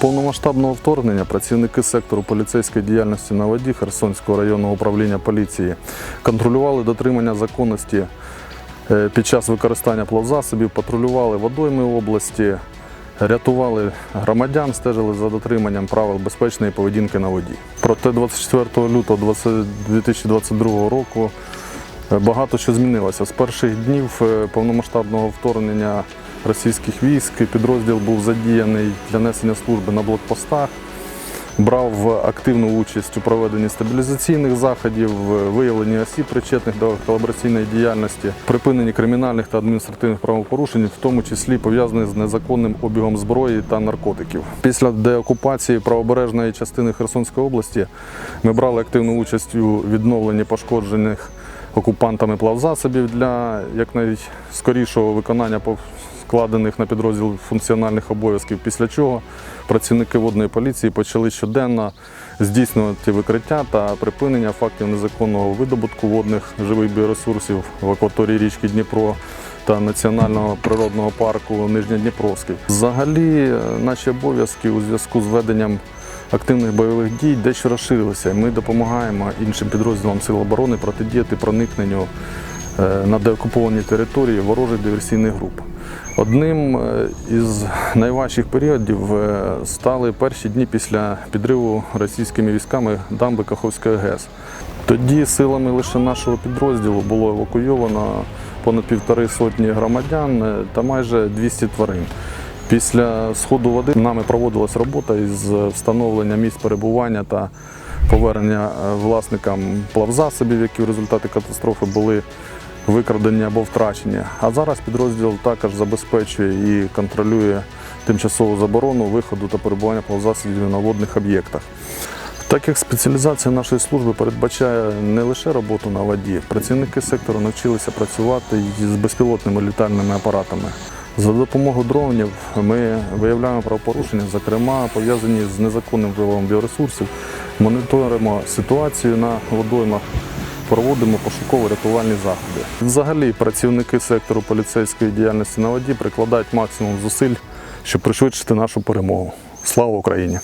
повномасштабного вторгнення працівники сектору поліцейської діяльності на воді Херсонського районного управління поліції контролювали дотримання законності е, під час використання плавзасобів, патрулювали водойми області, рятували громадян, стежили за дотриманням правил безпечної поведінки на воді. Проте 24 лютого 20 2022 року е, багато що змінилося. З перших днів е, повномасштабного вторгнення російських військ підрозділ був задіяний для несення служби на блокпостах. Брав активну участь у проведенні стабілізаційних заходів, виявленні осіб, причетних до колабораційної діяльності, припиненні кримінальних та адміністративних правопорушень, в тому числі пов'язаних з незаконним обігом зброї та наркотиків. Після деокупації правобережної частини Херсонської області ми брали активну участь у відновленні пошкоджених окупантами плавзасобів для якнайскорішого виконання складених на підрозділ функціональних обов'язків, після чого працівники водної поліції почали щоденно здійснювати викриття та припинення фактів незаконного видобутку водних живих біоресурсів в акваторії річки Дніпро та Національного природного парку Нижньодніпровський. Взагалі, е, наші обов'язки у зв'язку з веденням активних бойових дій дещо розширилися. Ми допомагаємо іншим підрозділам Сил оборони протидіяти проникненню на деокуповані території ворожих диверсійних груп. Одним е, із найважчих періодів е, стали перші дні після підриву російськими військами дамби Каховської ГЕС. Тоді силами лише нашого підрозділу було евакуйовано понад півтори сотні громадян е, та майже 200 тварин. Після сходу води нами проводилась робота із встановлення місць перебування та повернення е, власникам плавзасобів, які в результаті катастрофи були викрадені або втрачені. А зараз підрозділ також забезпечує і контролює тимчасову заборону виходу та перебування плавзасобів на водних об'єктах. Так як спеціалізація нашої служби передбачає не лише роботу на воді, працівники сектору навчилися працювати з безпілотними літальними апаратами. За допомогою дронів ми виявляємо правопорушення, зокрема пов'язані з незаконним виливом біоресурсів, моніторимо ситуацію на водоймах, проводимо пошуково-рятувальні заходи. Взагалі, працівники сектору поліцейської діяльності на воді прикладають максимум зусиль, щоб пришвидшити нашу перемогу. Слава Україні!